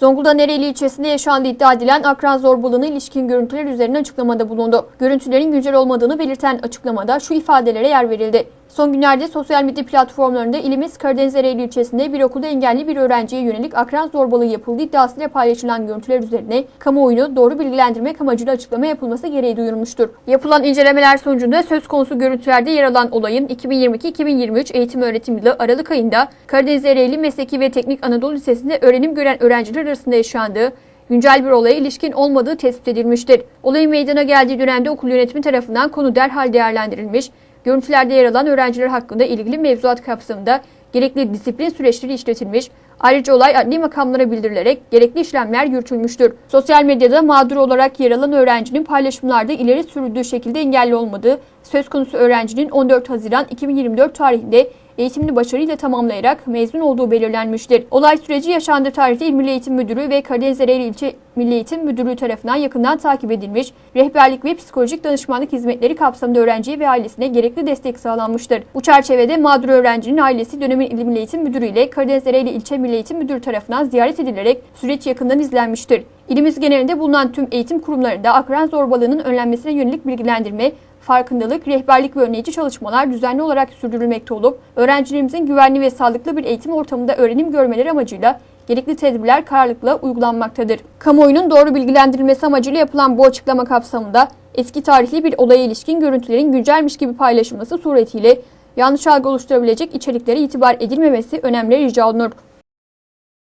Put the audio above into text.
Zonguldak'ın Ereğli ilçesinde yaşandığı iddia edilen akran zorbalığına ilişkin görüntüler üzerine açıklamada bulundu. Görüntülerin güncel olmadığını belirten açıklamada şu ifadelere yer verildi. Son günlerde sosyal medya platformlarında ilimiz Karadeniz Ereğli ilçesinde bir okulda engelli bir öğrenciye yönelik akran zorbalığı yapıldığı iddiasıyla paylaşılan görüntüler üzerine kamuoyunu doğru bilgilendirmek amacıyla açıklama yapılması gereği duyurulmuştur. Yapılan incelemeler sonucunda söz konusu görüntülerde yer alan olayın 2022-2023 eğitim öğretim yılı Aralık ayında Karadeniz Ereğli Mesleki ve Teknik Anadolu Lisesi'nde öğrenim gören öğrenciler arasında yaşandığı güncel bir olaya ilişkin olmadığı tespit edilmiştir. Olayın meydana geldiği dönemde okul yönetimi tarafından konu derhal değerlendirilmiş, görüntülerde yer alan öğrenciler hakkında ilgili mevzuat kapsamında gerekli disiplin süreçleri işletilmiş, ayrıca olay adli makamlara bildirilerek gerekli işlemler yürütülmüştür. Sosyal medyada mağdur olarak yer alan öğrencinin paylaşımlarda ileri sürüldüğü şekilde engelli olmadığı, söz konusu öğrencinin 14 Haziran 2024 tarihinde eğitimini başarıyla tamamlayarak mezun olduğu belirlenmiştir. Olay süreci yaşandığı tarihte İl Milli Eğitim Müdürü ve Karadeniz Ereğli İlçe Milli Eğitim Müdürlüğü tarafından yakından takip edilmiş, rehberlik ve psikolojik danışmanlık hizmetleri kapsamında öğrenciye ve ailesine gerekli destek sağlanmıştır. Bu çerçevede mağdur öğrencinin ailesi dönemin İl Milli Eğitim Müdürü ile Karadeniz Ereğli İlçe Milli Eğitim Müdürü tarafından ziyaret edilerek süreç yakından izlenmiştir. İlimiz genelinde bulunan tüm eğitim kurumlarında akran zorbalığının önlenmesine yönelik bilgilendirme, farkındalık, rehberlik ve önleyici çalışmalar düzenli olarak sürdürülmekte olup, öğrencilerimizin güvenli ve sağlıklı bir eğitim ortamında öğrenim görmeleri amacıyla gerekli tedbirler kararlılıkla uygulanmaktadır. Kamuoyunun doğru bilgilendirilmesi amacıyla yapılan bu açıklama kapsamında eski tarihli bir olaya ilişkin görüntülerin güncelmiş gibi paylaşılması suretiyle yanlış algı oluşturabilecek içeriklere itibar edilmemesi önemli rica olunur.